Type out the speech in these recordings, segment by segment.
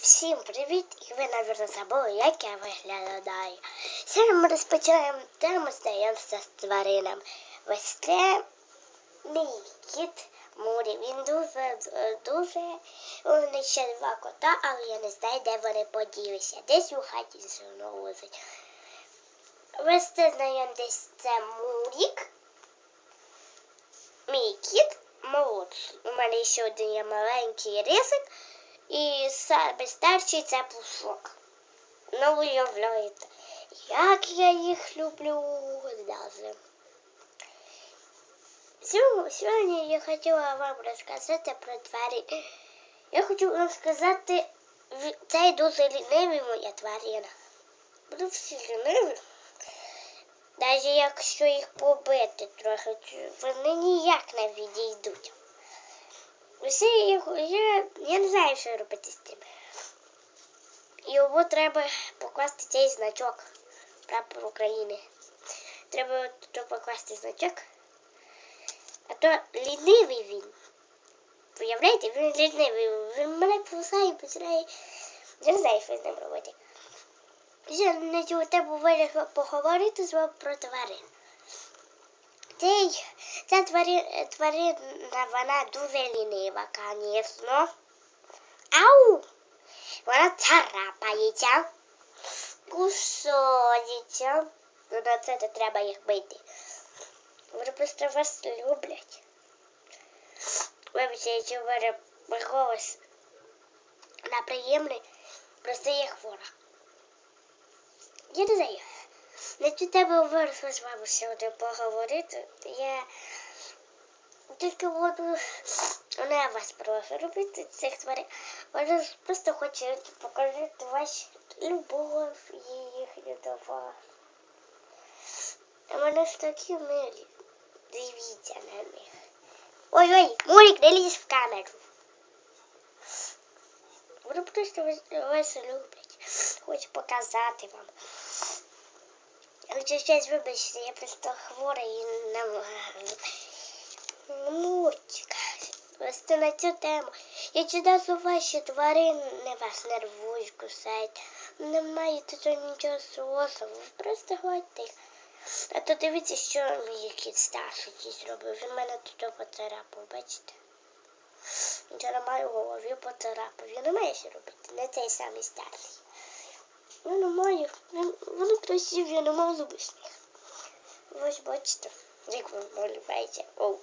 Всім привіт! І ви, навірно, забули, як я виглядаю. Сьогодні ми розпочинаємо тему знайомства з тваринами. Ось це мій кіт Мурі. Він дуже, дуже, у мене ще два кота, але я не знаю, де вони поділися. Десь у хаті лежить. Ось це знайомтесь, це Мурік. Мій кіт молодший. У мене ще один є маленький рисик. І старший це пушок. Ну, уявляєте, як я їх люблю даже. Сьогодні, я хотіла вам розказати про тварин. Я хочу вам сказати, в- це дуже лінивий моя тварина. Буду всі ліниві. Навіть якщо їх побити трохи, вони ніяк не відійдуть. Усе їх, я, я не знаю, що робити з тим. Йому треба покласти цей значок прапор України. Треба тут покласти значок. А то лінивий він. Уявляєте, він лінивий. Він мене кусає, починає. Я не знаю, що з ним робити. Я на цю тему поговорити з вами про тварин. Цей, ця тварина, тварина, вона дуже лінива, звісно. Ау! Вона царапається, кусається. Ну, на це не треба їх бити. Вони просто вас люблять. Вибачте, якщо в мене голос неприємний, просто я хвора. Я не знаю. На цю тему вирішила з вами сьогодні поговорити. Я тільки буду не вас прошу робити цих тварин. Вони просто хочуть показати вашу любов їхню до вас. А вони ж такі милі. Дивіться на них. Ой-ой, Мурик, не лізь в камеру. Вони просто вас, вас люблять. Хочу показати вам. Щось вибачте, я просто хвора і не мультик. Просто на цю тему. Я чудесно ваші тварини вас нервують, кусають. Не маєте тут нічого злосного. Просто гладьте їх. А то дивіться, що мій кіт старший зробив. Він мене тут поцарапав, бачите? Я не маю голові поцарапав. Я не маю що робити. Не цей самий старший. Я не маю. Він- Вони красиві, я не маю зуби з них. Ось бачите, як ви малюєте. Оу.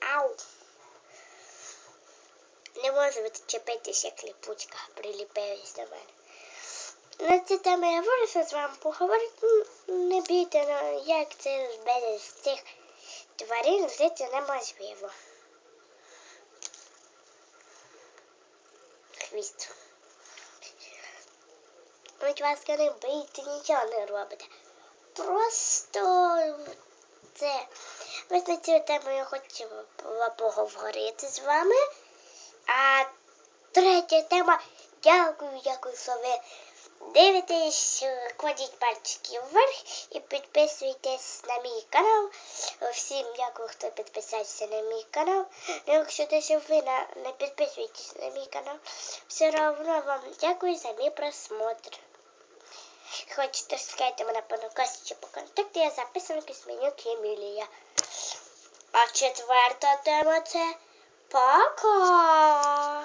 Ау. Не можу відчепитися, як ліпучка приліпилась до мене. На цю тему я вирішила з вами поговорити. М, Не бійте, ну, як це без цих тварин жити неможливо. Хвіст. Будь ласка, не бийте, нічого не робите. Просто це. Ось на цю тему я хотіла поговорити з вами. А третя тема. Дякую, дякую, що ви дивитесь, кладіть пальчики вверх і підписуйтесь на мій канал. Всім дякую, хто підписався на мій канал. Ну, Якщо десь ви не підписуєтесь на мій канал, все одно вам дякую за мій просмотр. Хочете скайте мене по накасі чи по контакту, я записана Кисменюк Емілія. А четверта тема це пока.